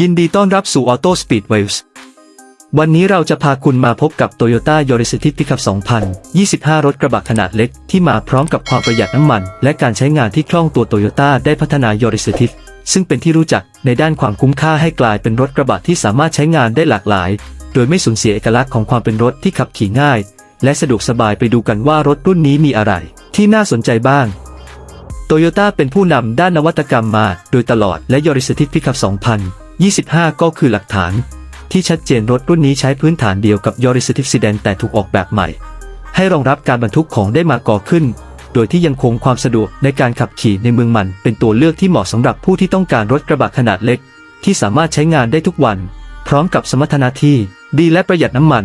ยินดีต้อนรับสู่ Auto Speed Waves วันนี้เราจะพาคุณมาพบกับ Toyota Yaris City Pickup 2025 รถกระบะขนาดเล็ก ที่มาพร้อมกับความประหยัดน้ำมัน และการใช้งานที่คล่องตัว Toyota ได้พัฒนา Yaris City ซึ่งเป็นที่รู้จักในด้านความคุ้มค่าให้กลายเป็นรถกระบะที่สามารถใช้งานได้หลากหลาย โดยไม่สูญเสียเอกลักษณ์ของความเป็นรถที่ขับขี่ง่าย และสะดวกสบายไปดูกันว่ารถรุ่นนี้มีอะไร ที่น่าสนใจบ้างโตโยต้าเป็นผู้นำด้านนวัตกรรมมา โดยตลอดและยอริสติพิคับ 25 ก็คือหลักฐาน ที่ชัดเจนรถรุ่นนี้ใช้พื้นฐานเดียวกับยอริสติฟซีแดนแต่ถูกออกแบบใหม่ ให้รองรับการบรรทุกของได้มาก่อขึ้น โดยที่ยังคงความสะดวกในการขับขี่ในเมืองมันเป็นตัวเลือกที่เหมาะสำหรับผู้ที่ต้องการรถกระบะขนาดเล็ก ที่สามารถใช้งานได้ทุกวัน พร้อมกับสมรรถนะที่ดีและประหยัดน้ำมัน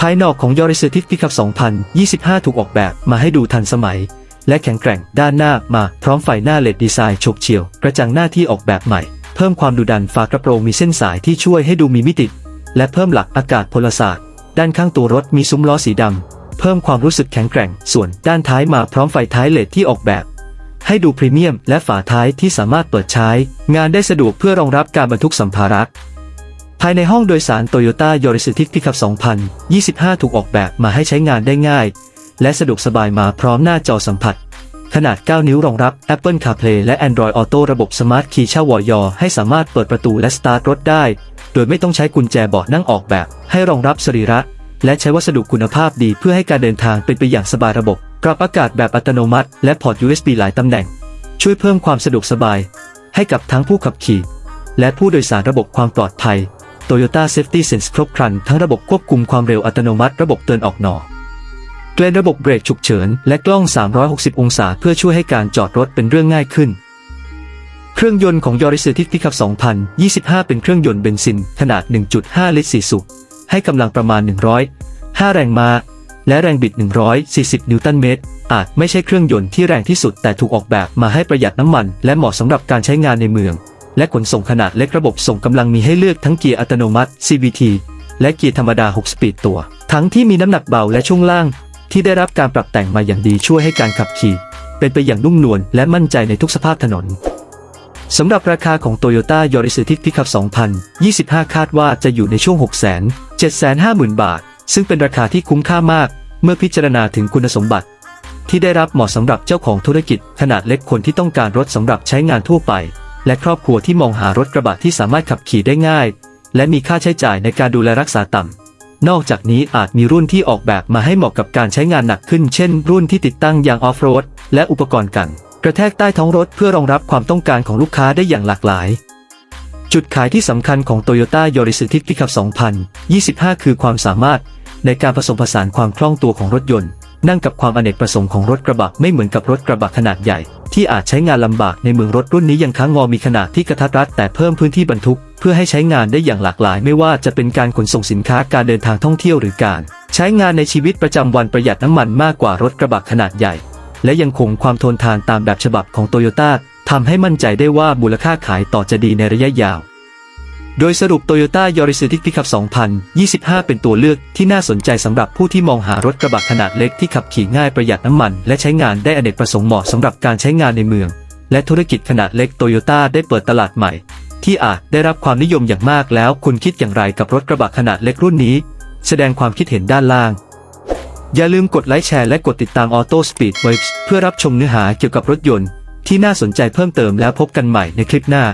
ภายนอกของ Yaris Certif Pickup 2025 ถูกออกแบบมาให้ดูทันสมัยและแข็งแกร่งด้านหน้ามาพร้อมไฟหน้าเลดดีไซน์ฉกเฉี่ยว กระจังหน้าที่ออกแบบใหม่ เพิ่มความดุดันฝากระโปรงมีเส้นสายที่ช่วยให้ดูมีมิติ และเพิ่มหลักอากาศพลศาสตร์ ด้านข้างตัวรถมีซุ้มล้อสีดำ เพิ่มความรู้สึกแข็งแกร่ง ส่วนด้านท้ายมาพร้อมไฟท้ายเลดที่ออกแบบ ให้ดูพรีเมียม และฝาท้ายที่สามารถเปิดใช้ งานได้สะดวกเพื่อรองรับการบรรทุกสัมภาระภายในห้องโดยสาร Toyota Yaris City Pickup 2025 ถูกออกแบบมาให้ใช้งานได้ง่าย และสะดวกสบายมาพร้อมหน้าจอสัมผัส ขนาด 9 นิ้วรองรับ Apple CarPlay และ Android Auto ระบบ Smart Key เช่าวอยอให้สามารถเปิดประตูและสตาร์ทรถได้ โดยไม่ต้องใช้กุญแจเบาะนั่งออกแบบ ให้รองรับสรีระ และใช้วัสดุคุณภาพดีเพื่อให้การเดินทางเป็นไปอย่างสบายระบบปรับอากาศแบบอัตโนมัติ และพอร์ต USB หลายตำแหน่ง ช่วยเพิ่มความสะดวกสบาย ให้กับทั้งผู้ขับขี่ และผู้โดยสารระบบความปลอดภัย Toyota Safety Sense ครบครันทั้งระบบควบคุมความเร็วอัตโนมัติ ระบบเตือนออกหนอ เกรนระบบเบรกฉุกเฉิน และกล้อง 360 องศา เพื่อช่วยให้การจอดรถเป็นเรื่องง่ายขึ้น เครื่องยนต์ของ Yaris Certif Pickup 2025 เป็นเครื่องยนต์เบนซิน ขนาด 1.5 ลิตร 4 สูบ ให้กำลังประมาณ 105 แรงม้า และแรงบิด 140 นิวตันเมตร อาจไม่ใช่เครื่องยนต์ที่แรงที่สุด แต่ถูกออกแบบมาให้ประหยัดน้ำมัน และเหมาะสำหรับการใช้งานในเมือง และขนส่งขนาดเล็กระบบส่งกำลังมีให้เลือกทั้งเกียร์อัตโนมัติ CVT และเกียร์ธรรมดา 6 สปีดตัว ทั้งที่มีน้ำหนักเบาและช่วงล่าง ที่ได้รับการปรับแต่งมาอย่างดีช่วยให้การขับขี่ เป็นไปอย่างนุ่มนวลและมั่นใจในทุกสภาพถนนสำหรับราคาของ Toyota Yaris Certif Pickup 2025 คาดว่าจะอยู่ในช่วง 6,750,000 บาท ซึ่งเป็นราคาที่คุ้มค่ามาก เมื่อพิจารณาถึงคุณสมบัติ ที่ได้รับเหมาะสำหรับเจ้าของธุรกิจ ขนาดเล็กคนที่ต้องการรถสำหรับใช้งานทั่วไป และครอบครัวที่มองหารถกระบะที่สามารถขับขี่ได้ง่าย และมีค่าใช้จ่ายในการดูแลรักษาต่ำ นอกจากนี้อาจมีรุ่นที่ออกแบบมาให้เหมาะกับการใช้งานหนักขึ้น เช่น รุ่นที่ติดตั้งยางออฟโรดและอุปกรณ์กัน กระแทกใต้ท้องรถเพื่อรองรับความต้องการของลูกค้าได้อย่างหลากหลาย จุดขายที่สำคัญของ Toyota Yaris Certif Pickup 2025 คือความสามารถในการผสมผสานความคล่องตัวของรถยนต์ นั่งกับความอเนกประสงค์ของรถกระบะไม่เหมือนกับรถกระบะขนาดใหญ่ ที่อาจใช้งานลำบากในเมืองรถรุ่นนี้ยังค้างงอมีขนาดที่กระทัดรัดแต่เพิ่มพื้นที่บรรทุก เพื่อให้ใช้งานได้อย่างหลากหลาย ไม่ว่าจะเป็นการขนส่งสินค้าการเดินทางท่องเที่ยวหรือการ ใช้งานในชีวิตประจำวันประหยัดน้ำมันมากกว่ารถกระบะขนาดใหญ่ และยังคงความทนทานตามแบบฉบับของโตโยต้าทำให้มั่นใจได้ว่ามูลค่าขายต่อจะดีในระยะยาว โดยสรุป Toyota Yaris Certif Pickup 2025 เป็นตัวเลือกที่น่าสนใจสำหรับผู้ที่มองหารถกระบะขนาดเล็กที่ขับขี่ง่ายประหยัดน้ำมัน และใช้งานได้อเนกประสงค์เหมาะสำหรับการใช้งานในเมือง และธุรกิจขนาดเล็ก Toyota ได้เปิดตลาดใหม่ ที่อาจได้รับความนิยมอย่างมากแล้วคุณคิดอย่างไรกับรถกระบะขนาดเล็กรุ่นนี้ แสดงความคิดเห็นด้านล่าง อย่าลืมกดไลค์แชร์และกดติดตาม Auto Speed Waves เพื่อรับชมเนื้อหาเกี่ยวกับรถยนต์ ที่น่าสนใจเพิ่มเติมแล้วพบกันใหม่ในคลิปหน้า